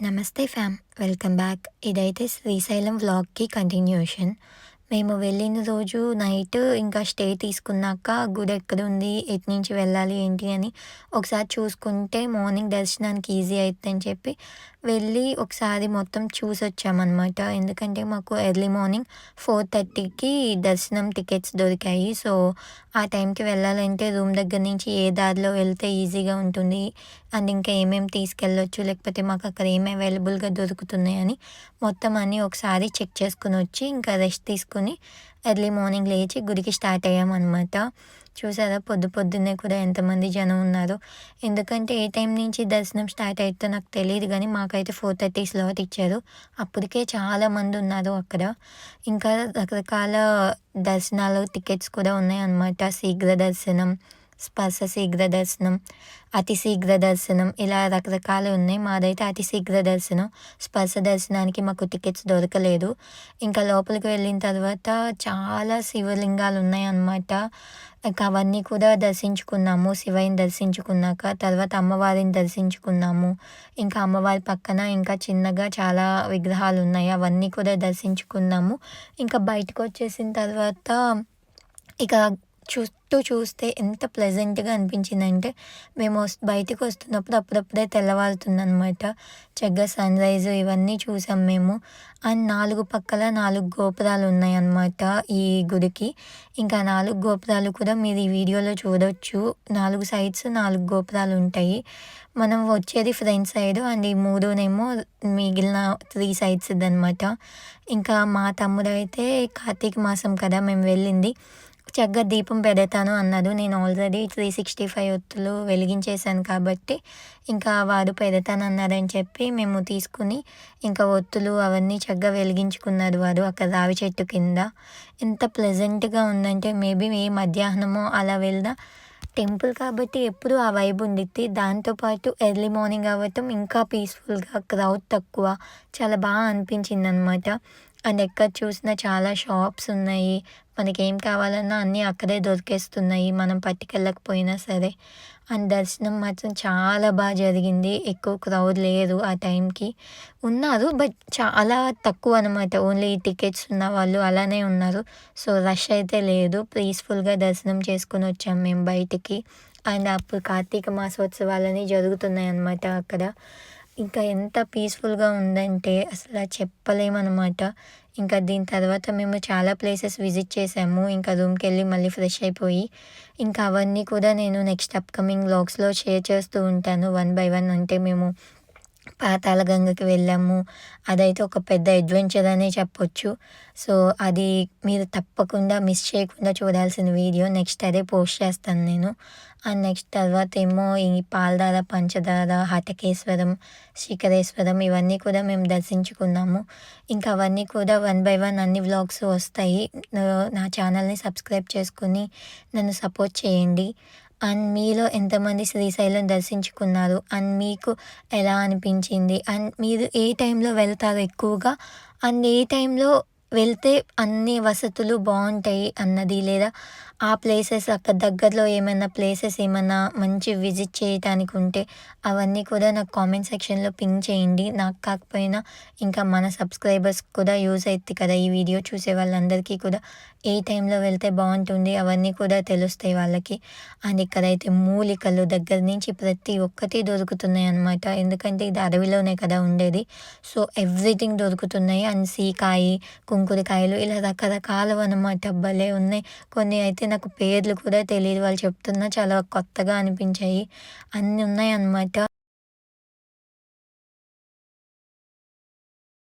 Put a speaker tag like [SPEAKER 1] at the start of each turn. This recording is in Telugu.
[SPEAKER 1] నమస్తే ఫ్యామ్ వెల్కమ్ బ్యాక్. ఇదైతే శ్రీశైలం వ్లాగ్కి కంటిన్యూషన్ మేము వెళ్ళిన రోజు నైట్ ఇంకా స్టే తీసుకున్నాక గుడి ఎక్కడ ఉంది ఎటు నుంచి వెళ్ళాలి ఏంటి అని ఒకసారి చూసుకుంటే మార్నింగ్ దర్శనానికి ఈజీ అవుతుందని చెప్పి వెళ్ళి ఒకసారి మొత్తం చూసి వచ్చామన్నమాట ఎందుకంటే మాకు ఎర్లీ మార్నింగ్ ఫోర్ థర్టీకి దర్శనం టికెట్స్ దొరికాయి. సో ఆ టైంకి వెళ్ళాలంటే రూమ్ దగ్గర నుంచి ఏ దారిలో వెళ్తే ఈజీగా ఉంటుంది. అండ్ ఇంకా ఏమేమి తీసుకెళ్ళొచ్చు లేకపోతే మాకు అక్కడ ఏమి అవైలబుల్గా దొరుకుతున్నాయని మొత్తం అన్నీ ఒకసారి చెక్ చేసుకుని వచ్చి ఇంకా రెస్ట్ తీసుకుని ఎర్లీ మార్నింగ్ లేచి గుడికి స్టార్ట్ అయ్యామన్నమాట. చూసారా పొద్దు పొద్దున్నే కూడా ఎంతమంది జనం ఉన్నారు. ఎందుకంటే ఏ టైం నుంచి దర్శనం స్టార్ట్ అవుతుందో నాకు తెలియదు కానీ మాకైతే ఫోర్ థర్టీ స్లాట్ ఇచ్చారు. అప్పటికే చాలామంది ఉన్నారు అక్కడ. ఇంకా రకరకాల దర్శనాలు టికెట్స్ కూడా ఉన్నాయన్నమాట. శీఘ్ర దర్శనం స్పర్శ శీఘ్ర దర్శనం అతి శీఘ్ర దర్శనం ఇలా రకరకాలు ఉన్నాయి. మాదైతే అతి శీఘ్ర దర్శనం స్పర్శ దర్శనానికి మాకు టికెట్స్ దొరకలేదు. ఇంకా లోపలికి వెళ్ళిన తర్వాత చాలా శివలింగాలు ఉన్నాయి అన్నమాట ఇంకా అవన్నీ కూడా దర్శించుకున్నాము. శివయ్యని దర్శించుకున్నాక తర్వాత అమ్మవారిని దర్శించుకున్నాము. ఇంకా అమ్మవారి పక్కన ఇంకా చిన్నగా చాలా విగ్రహాలు ఉన్నాయి. అవన్నీ కూడా దర్శించుకున్నాము. ఇంకా బయటకు వచ్చేసిన తర్వాత ఇక చుట్టూ చూస్తే ఎంత ప్లెజెంట్గా అనిపించిందంటే మేము బయటకు వస్తున్నప్పుడు అప్పుడప్పుడే తెల్లవారుతుందనమాట చక్కగా సన్ రైజ్ ఇవన్నీ చూసాం మేము. అండ్ నాలుగు పక్కల నాలుగు గోపురాలు ఉన్నాయన్నమాట ఈ గుడికి. ఇంకా నాలుగు గోపురాలు కూడా మీరు ఈ వీడియోలో చూడవచ్చు నాలుగు సైడ్స్ నాలుగు గోపురాలు ఉంటాయి. మనం వచ్చేది ఫ్రంట్ సైడ్ అండ్ ఈ మూడునేమో మిగిలిన త్రీ సైడ్స్ అనమాట ఇంకా మా తమ్ముడు అయితే కార్తీక మాసం కదా మేము వెళ్ళింది. చక్కగా దీపం పెడతాను అన్నారు నేను ఆల్రెడీ త్రీ సిక్స్టీ ఫైవ్ ఒత్తులు వెలిగించేశాను కాబట్టి ఇంకా వారు పెడతాను అన్నారని చెప్పి మేము తీసుకుని ఇంకా ఒత్తులు అవన్నీ చక్కగా వెలిగించుకున్నారు వారు అక్కడ రావి చెట్టు కింద. ఎంత ప్లెజెంట్గా ఉందంటే మేబీ ఏ మధ్యాహ్నమో అలా వెళ్దా. టెంపుల్ కాబట్టి ఎప్పుడు ఆ వైబ్ ఉండిద్ది. దాంతోపాటు ఎర్లీ మార్నింగ్ అవ్వటం ఇంకా పీస్ఫుల్గా క్రౌడ్ తక్కువ చాలా బాగా అనిపించింది అనమాట అండ్ ఎక్కడ చూసినా చాలా షాప్స్ ఉన్నాయి. మనకి ఏం కావాలన్నా అన్నీ అక్కడే దొరికేస్తున్నాయి. మనం పట్టుకెళ్ళకపోయినా సరే. అండ్ దర్శనం మాత్రం చాలా బాగా జరిగింది. ఎక్కువ క్రౌడ్ లేదు ఆ టైంకి. ఉన్నారు బట్ చాలా తక్కువ అనమాట ఓన్లీ టికెట్స్ ఉన్న వాళ్ళు అలానే ఉన్నారు. సో రష్ అయితే లేదు. పీస్ఫుల్గా దర్శనం చేసుకొని వచ్చాం మేము బయటికి. అండ్ అప్పుడు కార్తీక మాసోత్సవాలని జరుగుతున్నాయి అన్నమాట అక్కడ. ఇంకా ఎంత పీస్ఫుల్గా ఉందంటే అసలు చెప్పలేమన్నమాట. ఇంకా దీని తర్వాత మేము చాలా ప్లేసెస్ విజిట్ చేసాము. ఇంకా రూమ్కి వెళ్ళి మళ్ళీ ఫ్రెష్ అయిపోయి ఇంకా అవన్నీ కూడా నేను నెక్స్ట్ అప్కమింగ్ వ్లాగ్స్లో షేర్ చేస్తూ ఉంటాను. వన్ బై వన్ అంటే మేము పాతాళ గంగకి వెళ్ళాము. అదైతే ఒక పెద్ద అడ్వెంచర్ అనే చెప్పొచ్చు. సో అది మీరు తప్పకుండా మిస్ చేయకుండా చూడాల్సిన వీడియో నెక్స్ట్ అదే పోస్ట్ చేస్తాను నేను. అండ్ నెక్స్ట్ తర్వాత ఏమో ఈ పాలధార పంచదార హటకేశ్వరం శిఖరేశ్వరం ఇవన్నీ కూడా మేము దర్శించుకున్నాము. ఇంకా అవన్నీ కూడా వన్ బై వన్ అన్ని వ్లాగ్స్ వస్తాయి. నా ఛానల్ని సబ్స్క్రైబ్ చేసుకుని నన్ను సపోర్ట్ చేయండి. అండ్ మీలో ఎంతమంది శ్రీశైలం దర్శించుకున్నారు? అండ్ మీకు ఎలా అనిపించింది? అండ్ మీరు ఏ టైంలో వెళ్తారు ఎక్కువగా? అండ్ ఏ టైంలో వెళ్తే అన్ని వసతులు బాగుంటాయి అన్నది లేదా ఆ ప్లేసెస్ అక్కడ దగ్గరలో ఏమైనా ప్లేసెస్ ఏమైనా మంచి విజిట్ చేయటానికి ఉంటే అవన్నీ కూడా నాకు కామెంట్ సెక్షన్లో పిన్ చేయండి. నాకు కాకపోయినా ఇంకా మన సబ్స్క్రైబర్స్ కూడా యూజ్ అవుతుంది కదా ఈ వీడియో చూసే వాళ్ళందరికీ కూడా. ఏ టైంలో వెళ్తే బాగుంటుంది అవన్నీ కూడా తెలుస్తాయి వాళ్ళకి. అండ్ ఇక్కడైతే మూలికలు దగ్గర నుంచి ప్రతి ఒక్కటి దొరుకుతున్నాయి అనమాట ఎందుకంటే ఇది అడవిలోనే కదా ఉండేది. సో ఎవ్రీథింగ్ దొరుకుతున్నాయి. అండ్ సీకాయి కుంకుడికాయలు ఇలా రకరకాలు అనమాట భలే ఉన్నాయి. కొన్ని అయితే నాకు పేర్లు కూడా తెలియదు వాళ్ళు చెప్తున్నా చాలా కొత్తగా అనిపించాయి. అన్నీ ఉన్నాయి అన్నమాట